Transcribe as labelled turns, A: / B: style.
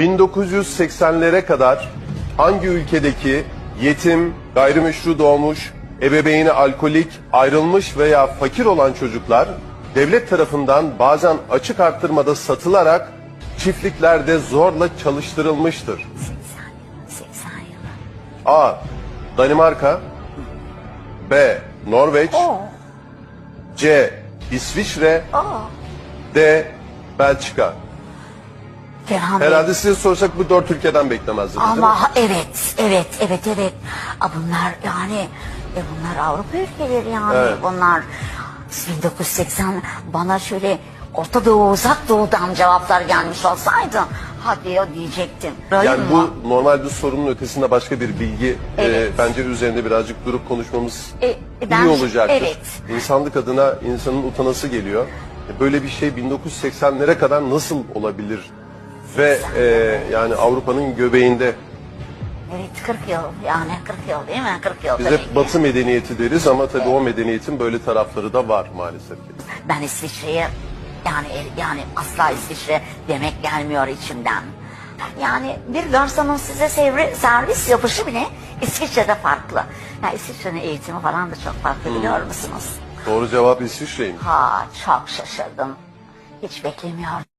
A: 1980'lere kadar hangi ülkedeki yetim, gayrimeşru doğmuş, ebeveyni alkolik, ayrılmış veya fakir olan çocuklar devlet tarafından bazen açık arttırmada satılarak çiftliklerde zorla çalıştırılmıştır?
B: 80 yılı.
A: A. Danimarka B. Norveç. C. İsviçre. D. Belçika
B: Ferhan Bey.
A: Herhalde size sorsak bu dört ülkeden beklemezdiniz değil mi?
B: Ama evet, evet, evet, evet. Aa, bunlar yani, e, bunlar Avrupa ülkeleri yani.
A: Evet.
B: Bunlar 1980 bana şöyle Orta Doğu, Uzak Doğu'dan cevaplar gelmiş olsaydı hadi ya diyecektim.
A: Yani
B: Rahim
A: bu
B: var.
A: normal bir sorunun ötesinde başka bir bilgi
B: Evet.
A: e, bence üzerinde birazcık durup konuşmamız
B: E, ben-
A: iyi olacaktır.
B: evet.
A: İnsanlık adına insanın utanası geliyor. E, Böyle bir şey 1980'lere kadar nasıl olabilir? Ve e, yani Avrupa'nın göbeğinde
B: Evet 40 yıl yani 40 yıl değil mi? 40 yıl
A: biz
B: tabii
A: hep
B: ki.
A: batı medeniyeti deriz ama tabii o medeniyetin böyle tarafları da var maalesef ki.
B: Ben İsviçre'ye yani yani asla İsviçre demek gelmiyor içimden. Yani bir garsonun size sevri, servis yapışı bile İsviçre'de farklı. Ya İsviçre'nin eğitimi falan da çok farklı biliyor musunuz?
A: Doğru cevap İsviçre'ymiş.
B: Ha çok şaşırdım. Hiç beklemiyordum.